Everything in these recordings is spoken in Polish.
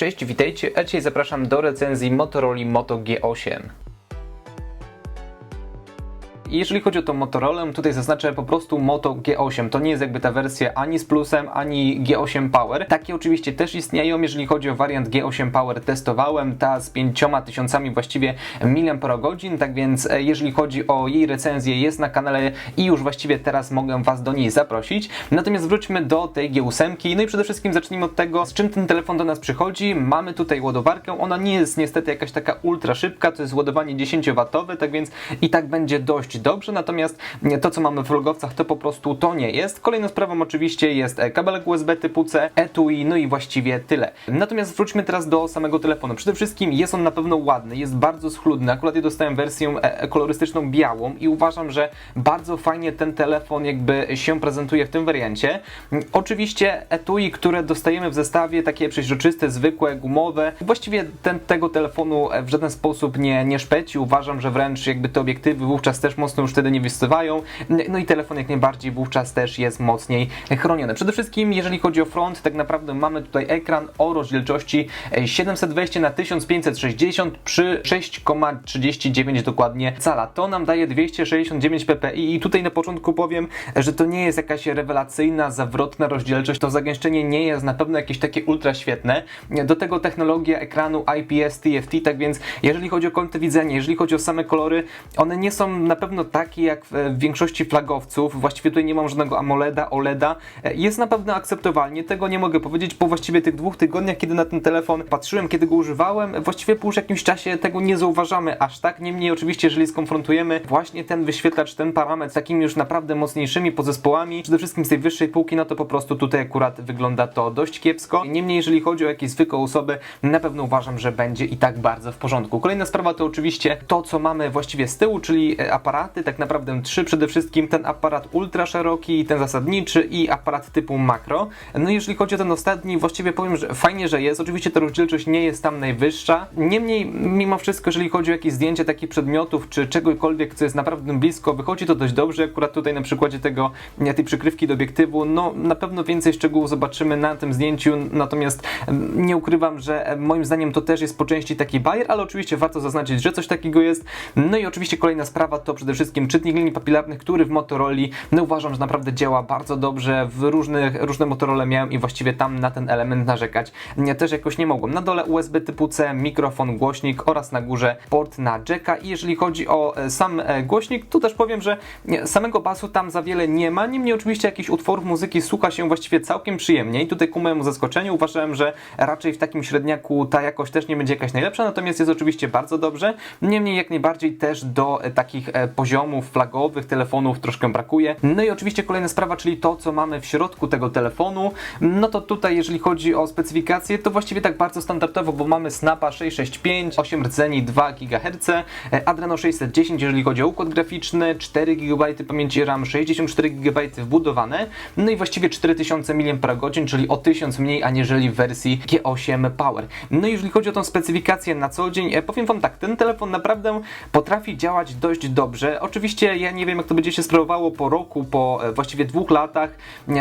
Cześć, witajcie, a dzisiaj zapraszam do recenzji Motorola Moto G8. Jeżeli chodzi o tą Motorola, tutaj zaznaczę po prostu Moto G8. To nie jest jakby ta wersja ani z plusem, ani G8 Power. Takie oczywiście też istnieją. Jeżeli chodzi o wariant G8 Power, testowałem ta z 5000 właściwie mAh. Tak więc, e, jeżeli chodzi o jej recenzję, jest na kanale i już właściwie teraz mogę Was do niej zaprosić. Natomiast wróćmy do tej G8. No i przede wszystkim zacznijmy od tego, z czym ten telefon do nas przychodzi. Mamy tutaj ładowarkę. Ona nie jest niestety jakaś taka ultra szybka. To jest ładowanie 10W, tak więc i tak będzie dość dobrze, natomiast to, co mamy w vlogowcach, to po prostu to nie jest. Kolejną sprawą oczywiście jest e, kabelek USB typu C, etui, no i właściwie tyle. Natomiast wróćmy teraz do samego telefonu. Przede wszystkim jest on na pewno ładny, jest bardzo schludny. Akurat ja dostałem wersję e, kolorystyczną białą i uważam, że bardzo fajnie ten telefon jakby się prezentuje w tym wariancie. Oczywiście etui, które dostajemy w zestawie, takie przeźroczyste, zwykłe, gumowe, właściwie ten, tego telefonu e, w żaden sposób nie, nie szpeci. Uważam, że wręcz jakby te obiektywy wówczas też mocno już wtedy nie wysywają. No i telefon jak najbardziej wówczas też jest mocniej chroniony. Przede wszystkim, jeżeli chodzi o front, tak naprawdę mamy tutaj ekran o rozdzielczości 720 na 1560 przy 6,39 dokładnie cala. To nam daje 269 ppi i tutaj na początku powiem, że to nie jest jakaś rewelacyjna, zawrotna rozdzielczość. To zagęszczenie nie jest na pewno jakieś takie ultra świetne. Do tego technologia ekranu IPS TFT, tak więc jeżeli chodzi o kąty widzenia, jeżeli chodzi o same kolory, one nie są na pewno takie jak w większości flagowców. Właściwie tutaj nie mam żadnego AMOLEDa, OLEDa. Jest na pewno akceptowalnie, tego nie mogę powiedzieć po właściwie tych dwóch tygodniach, kiedy na ten telefon patrzyłem, kiedy go używałem. Właściwie po już jakimś czasie tego nie zauważamy aż tak. Niemniej oczywiście, jeżeli skonfrontujemy właśnie ten wyświetlacz, ten parametr z takimi już naprawdę mocniejszymi podzespołami, przede wszystkim z tej wyższej półki, no to po prostu tutaj akurat wygląda to dość kiepsko. Niemniej, jeżeli chodzi o jakieś zwykłe osoby, na pewno uważam, że będzie i tak bardzo w porządku. Kolejna sprawa to oczywiście to, co mamy właściwie z tyłu, czyli aparaty, tak naprawdę trzy przede wszystkim ten aparat ultra szeroki, ten zasadniczy i aparat typu makro. No jeżeli chodzi o ten ostatni, właściwie powiem, że fajnie, że jest. Oczywiście ta rozdzielczość nie jest tam najwyższa. Niemniej, mimo wszystko, jeżeli chodzi o jakieś zdjęcie takich przedmiotów, czy czegokolwiek, co jest naprawdę blisko, wychodzi to dość dobrze. Akurat tutaj na przykładzie tego, tej przykrywki do obiektywu, no na pewno więcej szczegółów zobaczymy na tym zdjęciu, natomiast nie ukrywam, że moim zdaniem to też jest po części taki bajer, ale oczywiście warto zaznaczyć, że coś takiego jest. No i oczywiście kolejna sprawa to przede wszystkim czytnik linii papilarnych, który w Motorola no uważam, że naprawdę działa bardzo dobrze. W różnych, różne Motorola miałem i właściwie tam na ten element narzekać ja też jakoś nie mogłem. Na dole USB typu C, mikrofon, głośnik oraz na górze port na jacka i jeżeli chodzi o e, sam e, głośnik, tu też powiem, że samego basu tam za wiele nie ma, niemniej oczywiście jakichś utworów muzyki słucha się właściwie całkiem przyjemnie i tutaj ku mojemu zaskoczeniu uważałem, że raczej w takim średniaku ta jakość też nie będzie jakaś najlepsza, natomiast jest oczywiście bardzo dobrze. Niemniej jak najbardziej też do e, takich poziomów flagowych telefonów troszkę brakuje. No i oczywiście kolejna sprawa, czyli to, co mamy w środku tego telefonu. No to tutaj, jeżeli chodzi o specyfikację, to właściwie tak bardzo standardowo, bo mamy Snapa 665, 8 rdzeni, 2 GHz, Adreno 610, jeżeli chodzi o układ graficzny, 4 GB pamięci RAM, 64 GB wbudowane, no i właściwie 4000 mAh, czyli o 1000 mniej aniżeli w wersji G8 Power. No i jeżeli chodzi o tą specyfikację na co dzień, e, powiem Wam tak, ten telefon naprawdę potrafi działać dość dobrze. Oczywiście ja nie wiem jak to będzie się sprawowało po roku, po e, właściwie dwóch latach,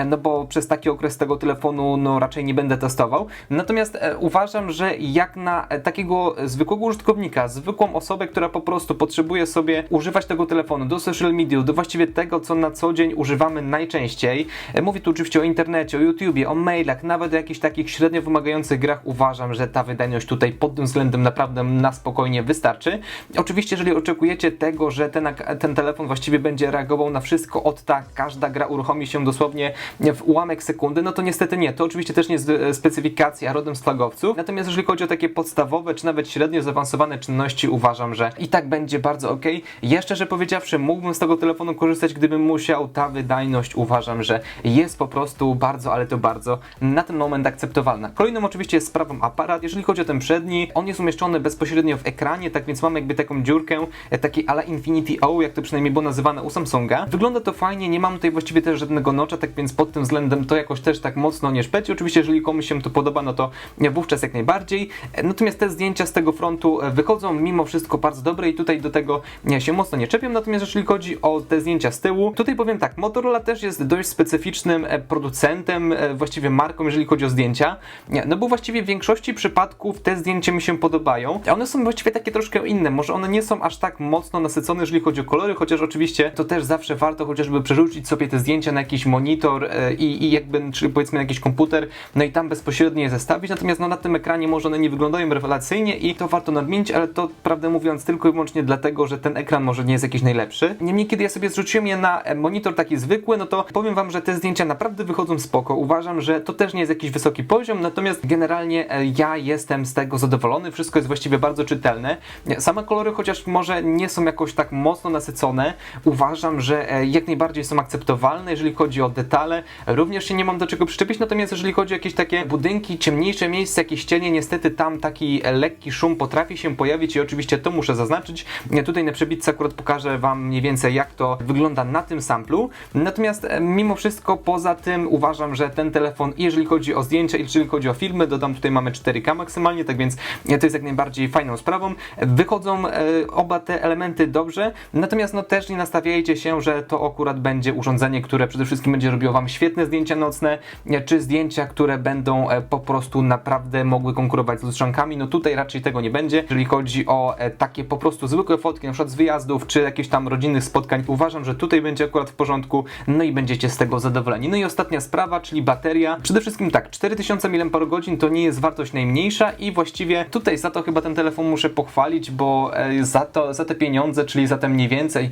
no bo przez taki okres tego telefonu no raczej nie będę testował. Natomiast e, uważam, że jak na e, takiego zwykłego użytkownika, zwykłą osobę, która po prostu potrzebuje sobie używać tego telefonu do social media, do właściwie tego, co na co dzień używamy najczęściej. Mówię tu oczywiście o internecie, o YouTubie, o mailach, nawet o jakichś takich średnio wymagających grach. Uważam, że ta wydajność tutaj pod tym względem naprawdę na spokojnie wystarczy. Oczywiście, jeżeli oczekujecie tego, że ten, ten telefon właściwie będzie reagował na wszystko od tak, każda gra uruchomi się dosłownie w ułamek sekundy, no to niestety nie. To oczywiście też nie jest e, specyfikacja rodem z flagowców. Natomiast jeżeli chodzi o takie podstawowe, czy nawet średnio zaawansowane czynności, uważam, że i tak będzie bardzo ok. Ja szczerze powiedziawszy, mógłbym z tego telefonu korzystać, gdybym musiał. Ta wydajność uważam, że jest po prostu bardzo, ale to bardzo na ten moment akceptowalna. Kolejną oczywiście jest sprawą aparat. Jeżeli chodzi o ten przedni, on jest umieszczony bezpośrednio w ekranie, tak więc mamy jakby taką dziurkę, e, taki ala Infinity Tahoe, jak to przynajmniej było nazywane u Samsunga. Wygląda to fajnie, nie mam tutaj właściwie też żadnego nocza, tak więc pod tym względem to jakoś też tak mocno nie szpeci. Oczywiście, jeżeli komuś się to podoba, no to wówczas jak najbardziej. Natomiast te zdjęcia z tego frontu wychodzą mimo wszystko bardzo dobre i tutaj do tego się mocno nie czepiam. Natomiast jeżeli chodzi o te zdjęcia z tyłu, tutaj powiem tak, Motorola też jest dość specyficznym e, producentem, e, właściwie marką, jeżeli chodzi o zdjęcia. No bo właściwie w większości przypadków te zdjęcia mi się podobają. One są właściwie takie troszkę inne. Może one nie są aż tak mocno nasycone, jeżeli chodzi o kolory, chociaż oczywiście to też zawsze warto chociażby przerzucić sobie te zdjęcia na jakiś monitor e, i, i jakby, czyli powiedzmy na jakiś komputer, no i tam bezpośrednio je zestawić. Natomiast no na tym ekranie może one nie wyglądają rewelacyjnie i to warto nadmienić, ale to prawdę mówiąc tylko i wyłącznie dlatego, że ten ekran może nie jest jakiś najlepszy. Niemniej kiedy ja sobie zrzuciłem je na e, monitor taki zwykły, no to powiem wam, że te zdjęcia naprawdę wychodzą spoko. Uważam, że to też nie jest jakiś wysoki poziom, natomiast generalnie e, ja jestem z tego zadowolony. Wszystko jest właściwie bardzo czytelne. Same kolory, chociaż może nie są jakoś tak mocno nasycone, uważam, że e, jak najbardziej są akceptowalne, jeżeli chodzi o detale. Również się nie mam do czego przyczepić, natomiast jeżeli chodzi o jakieś takie budynki, ciemniejsze miejsca, jakieś cienie, niestety tam taki e, lekki szum potrafi się pojawić i oczywiście to muszę zaznaczyć. Tutaj na przebitce akurat pokażę wam mniej więcej jak to wygląda na tym samplu. Natomiast e, mimo wszystko poza tym uważam, że ten telefon, jeżeli chodzi o zdjęcia i jeżeli chodzi o filmy, dodam tutaj mamy 4K maksymalnie, tak więc to jest jak najbardziej fajną sprawą. Wychodzą oba te elementy dobrze, natomiast no też nie nastawiajcie się, że to akurat będzie urządzenie, które przede wszystkim będzie robiło wam świetne zdjęcia nocne, e, czy zdjęcia, które będą e, po prostu naprawdę mogły konkurować z lustrzankami. No tutaj raczej tego nie będzie. Jeżeli chodzi o e, takie po prostu zwykłe fotki, na przykład z wyjazdów, czy jakichś tam rodzinnych spotkań, uważam, że tutaj będzie akurat w porządku, no i będziecie z tego zadowoleni. No i ostatnia sprawa, czyli bateria. Przede wszystkim tak, 4000 mAh to nie jest wartość najmniejsza i właściwie tutaj za to chyba ten telefon muszę pochwalić, bo za, to, za te pieniądze, czyli za te mniej więcej.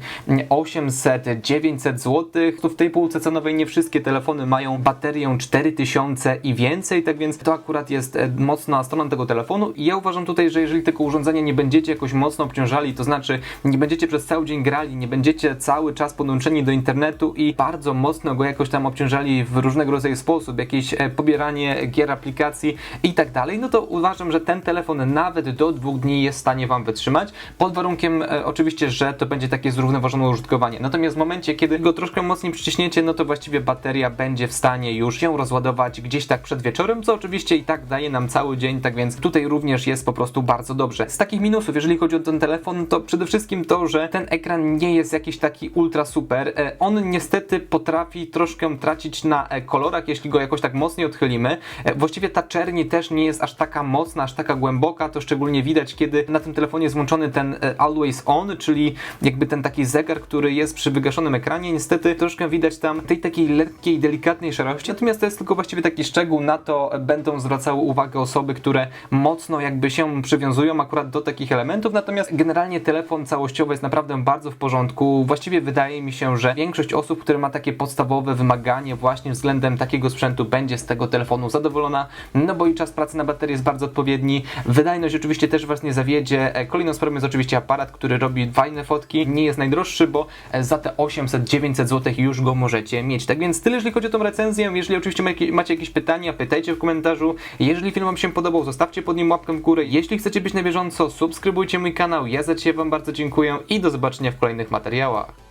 800-900 zł, to w tej półce cenowej nie wszystkie telefony mają baterię 4000 i więcej, tak więc to akurat jest e, mocna strona tego telefonu. I ja uważam tutaj, że jeżeli tego urządzenia nie będziecie jakoś mocno obciążali, to znaczy nie będziecie przez cały dzień grali, nie będziecie cały czas podłączeni do internetu i bardzo mocno go jakoś tam obciążali w różnego rodzaju sposób, jakieś e, pobieranie gier, aplikacji i tak dalej, no to uważam, że ten telefon nawet do dwóch dni jest w stanie Wam wytrzymać, pod warunkiem e, oczywiście, że to będzie takie zrównoważone użytkowanie. Natomiast w momencie, kiedy go troszkę mocniej przyciśniecie, no to właściwie bateria będzie w stanie już się rozładować gdzieś tak przed wieczorem, co oczywiście i tak daje nam cały dzień, tak więc tutaj również jest po prostu bardzo dobrze. Z takich minusów, jeżeli chodzi o ten telefon, to przede wszystkim to, że ten ekran nie jest jakiś taki ultra super. E, On niestety potrafi troszkę tracić na e, kolorach, jeśli go jakoś tak mocniej odchylimy. E, Właściwie ta czerni też nie jest aż taka mocna, aż taka głęboka, to szczególnie widać, kiedy na tym telefonie jest włączony ten Always On, czyli jakby ten taki zegar, który jest przy wygaszonym ekranie. Niestety troszkę widać tam tej takiej lekkiej, delikatnej szarości, natomiast to jest tylko właściwie taki szczegół, na to będą zwracały uwagę osoby, które mocno jakby się przywiązują akurat do takich elementów, natomiast generalnie telefon całościowo jest naprawdę bardzo w porządku. Właściwie wydaje mi się, że większość osób, które ma takie podstawowe wymaganie właśnie względem takiego sprzętu będzie z tego telefonu zadowolona, no bo i czas pracy na baterii jest bardzo odpowiedni. Wydajność oczywiście też Was nie zawiedzie. E, Kolejną sprawą jest oczywiście aparat, który robi fajne fotki. Nie jest najdroższy, bo e, za te 800-900 zł już go możecie mieć. Tak więc tyle, jeżeli chodzi o tą recenzję. Jeżeli oczywiście macie jakieś pytania, pytajcie w komentarzu. Jeżeli film Wam się podobał, zostawcie pod nim łapkę w górę. Jeśli chcecie być na bieżąco, subskrybujcie mój kanał. Ja za dzisiaj Wam bardzo dziękuję i do zobaczenia w kolejnych materiałach.